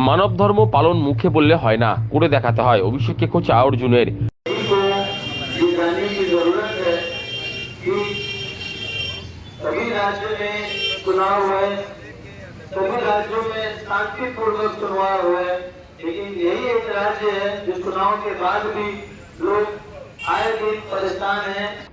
মানব ধর্ম পালন মুখে বললে হয় না করে দেখাতে হয় অভিষেককে খোঁচা অর্জুনের को ये जानने की जरूरत है कि सभी राज्यों में चुनाव हुए सभी राज्यों में शांतिपूर्वक चुनाव हुए लेकिन यही एक राज्य है जो चुनाव के बाद भी लोग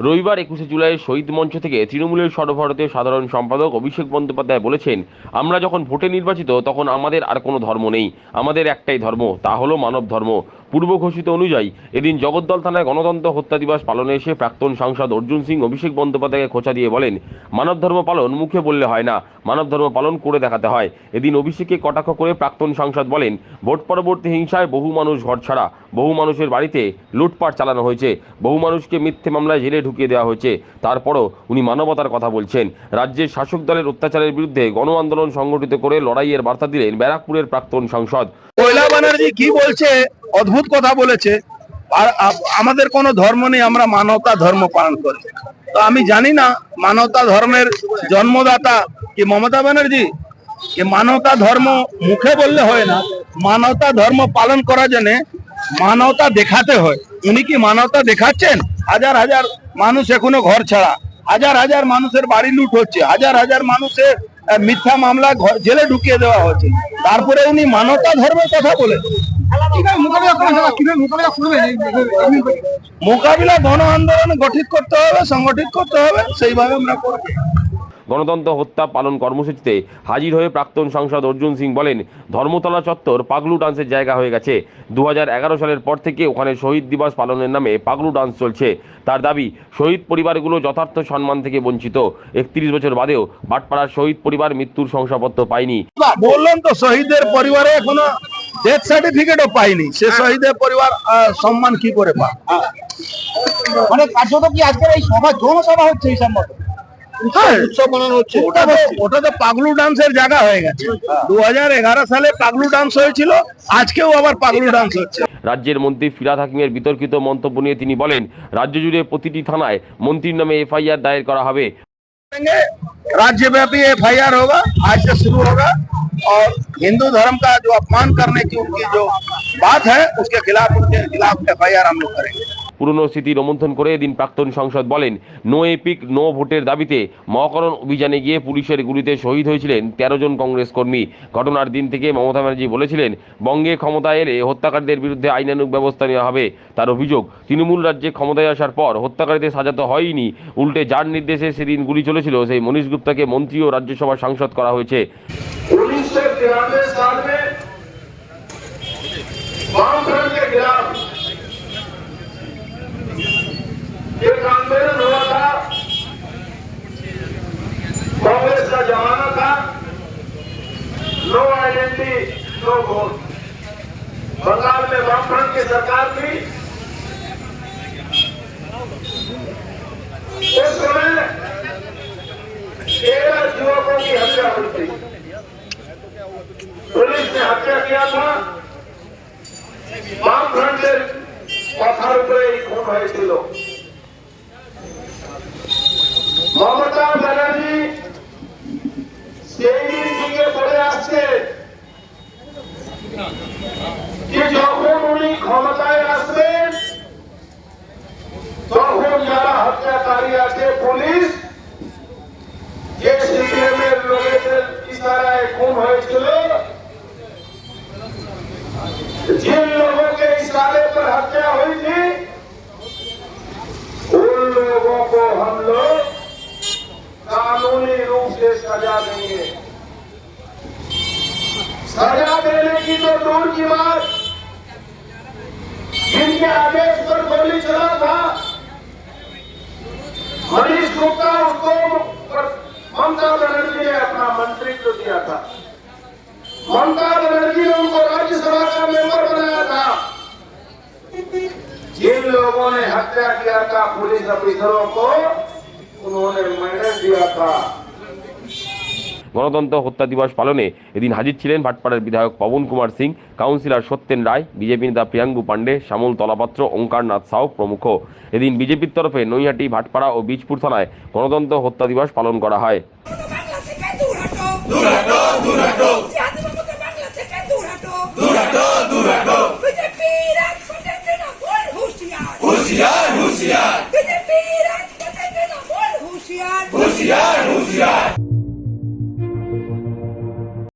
রবিবার একুশে জুলাই শহীদ মঞ্চ থেকে তৃণমূলের সর্বভারতীয় সাধারণ সম্পাদক অভিষেক বন্দ্যোপাধ্যায় বলেছেন, আমরা যখন ভোটে নির্বাচিত, তখন আমাদের আর কোনো ধর্ম নেই। আমাদের একটাই ধর্ম, তা হলো মানব ধর্ম পূর্ব ঘোষিত অনুযায়ী, এদিন জগদ্দল থানায় গণতন্ত্র হত্যা দিবস পালনে এসে প্রাক্তন সাংসদ অর্জুন সিং অভিষেক বন্দ্যোপাধ্যায়কে খোঁচা দিয়ে বলেন, মানব ধর্ম পালন মুখে বললে হয় না, মানব ধর্ম পালন করে দেখাতে হয়। এদিন অভিষেককে কটাক্ষ করে প্রাক্তন সাংসদ বলেন, ভোট পরবর্তী হিংসায় বহু মানুষ ঘর ছাড়া, বহু মানুষের বাড়িতে লুটপাট চালানো হয়েছে, বহু মানুষকে মিথ্যে মামলায় জেলে ঢুকিয়ে দেওয়া হয়েছে। তারপরও উনি মানবতার কথা বলছেন। রাজ্যের শাসক দলের অত্যাচারের বিরুদ্ধে গণ আন্দোলন সংগঠিত করে লড়াইয়ের বার্তা দিলেন ব্যারাকপুরের প্রাক্তন সাংসদ। ব্যানার্জি কি বলছে? অদ্ভুত কথা বলেছে। আর আমাদের কোনো ধর্ম নেই, আমরা মানবতা ধর্ম পালন করি। তো আমি জানি না, মানবতা ধর্মের জন্মদাতা কি মমতা ব্যানার্জি? কি মানবতা ধর্ম মুখে বললে হয় না। মানবতা ধর্ম পালন করার জন্য মানবতা দেখাতে হয়। উনি কি মানবতা দেখাচ্ছেন? হাজার হাজার মানুষ এখনও ঘর ছাড়া। হাজার হাজার মানুষের বাড়ি লুট হচ্ছে। হাজার হাজার মানুষের মিথ্যা মামলা জেলে ঢুকিয়ে দেওয়া হচ্ছে তারপরে উনি মানবতা ধর্মের কথা বলে মোকাবিলা গণ আন্দোলন গঠিত করতে হবে সংগঠিত করতে হবে সেইভাবে আমরা করব। গণতন্ত্র হত্যা পালন কর্মসূচিতে হাজির হয়ে প্রাক্তন সাংসদ অর্জুন সিং বলেন ধর্মতলা চত্বর পাগলু ডান্সের জায়গা হয়ে গেছে। দু সালের পর থেকে ওখানে শহীদ দিবস পালনের নামে পাগলু ডান্স চলছে। তার দাবি শহীদ পরিবারগুলো যথার্থ সম্মান থেকে বঞ্চিত। একত্রিশ বছর বাদেও বাটপাড়ার শহীদ পরিবার মৃত্যুর শংসাপত্র পায়নি। বললাম তো শহীদের পরিবারে এখনও ডেথ সার্টিফিকেটও পাইনি সে শহীদের পরিবার সম্মান কি করে পায়? মানে কার্যত কি আজকের এই সভা জনসভা হচ্ছে এই সম্মত ওটা তো ওটা তো পাগলু ডান্সের জায়গা হয়ে গেছে দু সালে পাগলু ডান্স হয়েছিল আজকেও আবার পাগলু ডান্স হচ্ছে রাজ্যের মন্ত্রী ফিরাদ হাকিমের বিতর্কিত মন্তব্য নিয়ে তিনি বলেন রাজ্য জুড়ে প্রতিটি থানায় মন্ত্রীর নামে এফআইআর দায়ের করা হবে करेंगे राज्यव्यापी एफ आई आर होगा आज से शुरू होगा और हिंदू धर्म का जो अपमान करने की उनकी जो बात है उसके खिलाफ उनके खिलाफ एफ आई आर हम लोग करेंगे পুরনো স্মৃতি রোমন্থন করে এদিন প্রাক্তন সংসদ বলেন, নো এপিক, নো ভোটের দাবিতে মহাকরণ অভিযানে গিয়ে পুলিশের গুলিতে শহীদ হয়েছিলেন তেরো জন কংগ্রেস কর্মী। ঘটনার দিন থেকে মমতা ব্যানার্জি বলেছিলেন, বঙ্গে ক্ষমতায় এলে হত্যাকারীদের বিরুদ্ধে আইনানুগ ব্যবস্থা নেওয়া হবে। তার অভিযোগ, তৃণমূল রাজ্যে ক্ষমতায় আসার পর হত্যাকারীদের সাজা তো হয়নি উল্টে যার নির্দেশে সেদিন গুলি চলেছিল, সেই মনীষ গুপ্তাকে মন্ত্রী ও রাজ্যসভার সাংসদ করা হয়েছে। स्ट्रोक को बंगाल में वामफ्रंट की सरकार थी उस समय तेरह युवकों की हत्या हुई थी। पुलिस ने हत्या किया था। वामफ्रंट से पत्थर पर ही खून है थे लोग। ममता बनर्जी तेईस जी के बड़े आश्चर्य যে যখন উনি ক্ষমতায় আসবেন তখন যারা হত্যাকারী আছে পুলিশ যে সিপিএম এর লোকেদের ইশারায় খুন হয়েছিল जिन लोगों के इशारे पर हत्या हुई थी उन लोगों को हम लोग कानूनी रूप से सजा देंगे सजा देने की तो दूर की बात, जिनके आदेश पर गोली चला था, मनीष गुप्ता उसको ममता बनर्जी ने अपना मंत्रित्व दिया था। ममता बनर्जी ने उनको राज्यसभा का मेंबर बनाया था। जिन लोगों ने हत्या किया था पुलिस अफसरों को, उन्होंने मेडल दिया था। গণতন্ত্র হত্যা দিবস পালনে এদিন হাজির ছিলেন ভাটপাড়ার বিধায়ক পবন কুমার সিং কাউন্সিলর সত্যেন রায় বিজেপি নেতা প্রিয়াঙ্গু পাণ্ডে শ্যামল তলাপাত্র ওঙ্কারনাথ সাউ প্রমুখ। এদিন বিজেপির তরফে নৈহাটি ভাটপাড়া ও বীজপুর থানায় গণতন্ত্র হত্যা দিবস পালন করা হয়। হুশিয়ার